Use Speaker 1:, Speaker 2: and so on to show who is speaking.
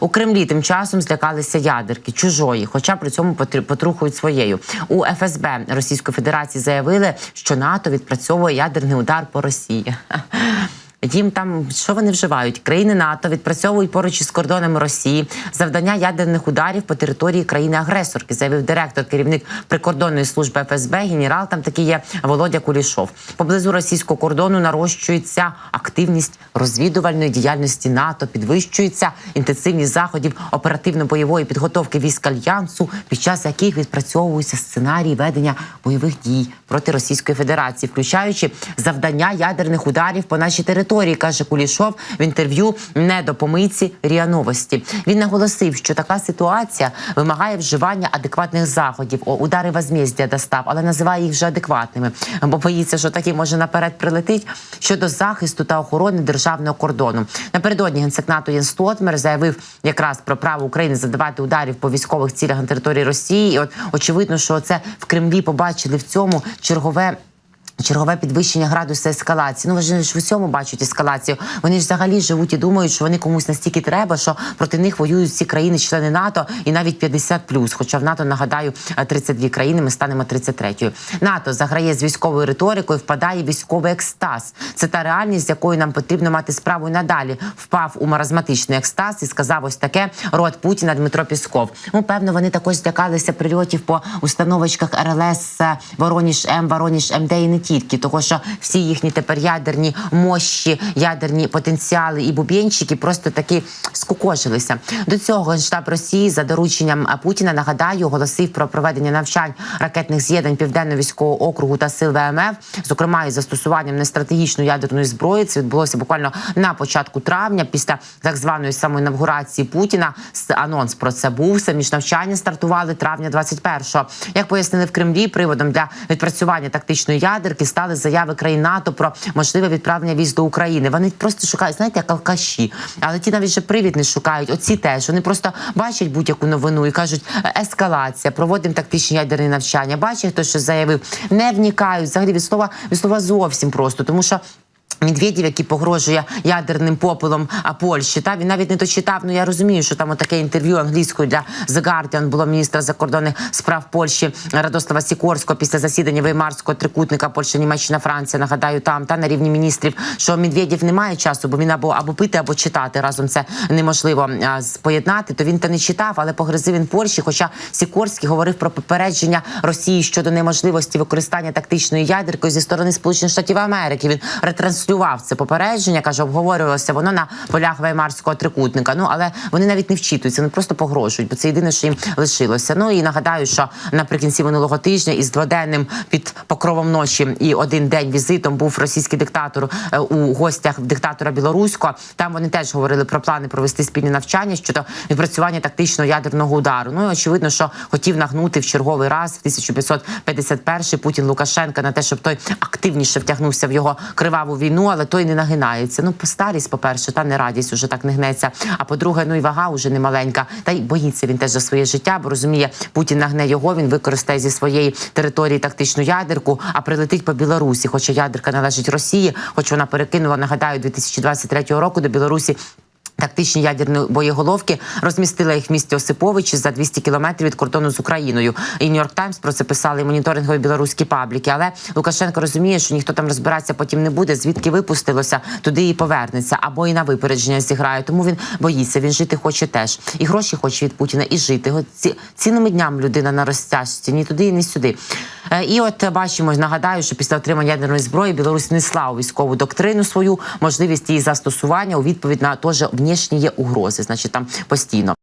Speaker 1: У Кремлі тим часом злякалися ядерки чужої, хоча при цьому потр- потрухують своєю. У ФСБ Російської Федерації заявили, що НАТО відпрацьовує ядерний удар по Росії. Їм там що вони вживають? Країни НАТО відпрацьовують поруч із кордонами Росії завдання ядерних ударів по території країни-агресорки, заявив директор, керівник прикордонної служби ФСБ. Генерал там такий є Володя Кулішов. Поблизу російського кордону нарощується активність розвідувальної діяльності НАТО, підвищується інтенсивність заходів оперативно-бойової підготовки військ альянсу, під час яких відпрацьовуються сценарії ведення бойових дій проти Російської Федерації, включаючи завдання ядерних ударів по нашій території, каже Кулішов в інтерв'ю не до помийці Ріа Новості. Він наголосив, що така ситуація вимагає вживання адекватних заходів. О, удари возмездя достав, але називає їх вже адекватними, бо боїться, що такі може наперед прилетить щодо захисту та охорони державного кордону. Напередодні генсек НАТО Єн Стотмер заявив якраз про право України задавати ударів по військових цілях на території Росії. І от очевидно, що це в Кремлі побачили в цьому чергове. Чергове підвищення градусу ескалації. Ну вони ж в усьому бачать ескалацію. Вони ж взагалі живуть і думають, що вони комусь настільки треба, що проти них воюють всі країни-члени НАТО і навіть 50+. Хоча в НАТО нагадаю 32 країни. Ми станемо 33-ю. НАТО заграє з військовою риторикою, впадає військовий екстаз. Це та реальність, з якою нам потрібно мати справу надалі. Впав у маразматичний екстаз і сказав ось таке рот Путіна Дмитро Пісков. Ну певно, вони також злякалися прильотів по установочках РЛС Вороніж М, Вороніж МД і не тільки, того що всі їхні тепер ядерні мощі, ядерні потенціали і бубєнчики просто таки скукожилися. До цього генштаб Росії за дорученням Путіна нагадаю оголосив про проведення навчань ракетних з'єднань південно військового округу та сил ВМФ, зокрема із застосуванням нестратегічної ядерної зброї. Це відбулося буквально на початку травня, після так званої самоінавгурації Путіна. Анонс про це був. Самі ж навчання стартували травня 21-го. Як пояснили в Кремлі, приводом для відпрацювання тактичної ядерки стали заяви країн НАТО про можливе відправлення військ до України. Вони просто шукають, знаєте, як алкаші, але ті навіть вже привід не шукають. Оці теж вони просто бачать будь-яку новину і кажуть, «Е, ескалація, проводимо тактичні ядерні навчання. Бачить, хто що заявив, не вникають взагалі від слова від слова зовсім просто, тому що. Медведєв, який погрожує ядерним попелом а Польщі, та він навіть не дочитав. Ну я розумію, що там таке інтерв'ю англійською для The Guardian було міністра закордонних справ Польщі Радослава Сікорського після засідання Веймарського трикутника Польща, Німеччина, Франція. Нагадаю, там та на рівні міністрів, що Медведєв не має часу, бо він або або пити, або читати разом. Це неможливо а, поєднати. То він та не читав, але погрозив він Польщі. Хоча Сікорський говорив про попередження Росії щодо неможливості використання тактичної ядерки зі сторони Сполучених Штатів Америки. Він ретранслював це попередження, каже, обговорювалося воно на полях Веймарського трикутника. Ну але вони навіть не вчитуються, вони просто погрожують, бо це єдине, що їм лишилося. Ну і нагадаю, що наприкінці минулого тижня із дводенним під покровом ночі і один день візитом був російський диктатор е, у гостях диктатора білоруського. Там вони теж говорили про плани провести спільне навчання щодо відпрацювання тактичного ядерного удару. Ну і очевидно, що хотів нагнути в черговий раз в 1551 Путін Лукашенка на те, щоб той активніше втягнувся в його криваву війну, але той не нагинається. Ну, по старість, по перше, та не радість уже так не гнеться. А по-друге, ну і вага уже не маленька. Та й боїться він теж за своє життя, бо розуміє, Путін нагне його. Він використає зі своєї території тактичну ядерку, а прилетить по Білорусі. Хоча ядерка належить Росії, хоч вона перекинула, нагадаю, 2023 року до Білорусі. Тактичні ядерні боєголовки розмістила їх в місті Осиповичі за 200 кілометрів від кордону з Україною. І Нью-Йорк Таймс про це писали і моніторингові білоруські пабліки. Але Лукашенко розуміє, що ніхто там розбиратися потім не буде. Звідки випустилося, туди і повернеться, або і на випередження зіграє. Тому він боїться. Він жити хоче теж. І гроші хоче від Путіна, і жити. Ці цілими днями людина на розтяжці, ні туди, ні сюди. Е, І от бачимо, нагадаю, що після отримання ядерної зброї Білорусь несла у військову доктрину свою можливість її застосування у відповідь на теж внішні є угрози, значить там постійно.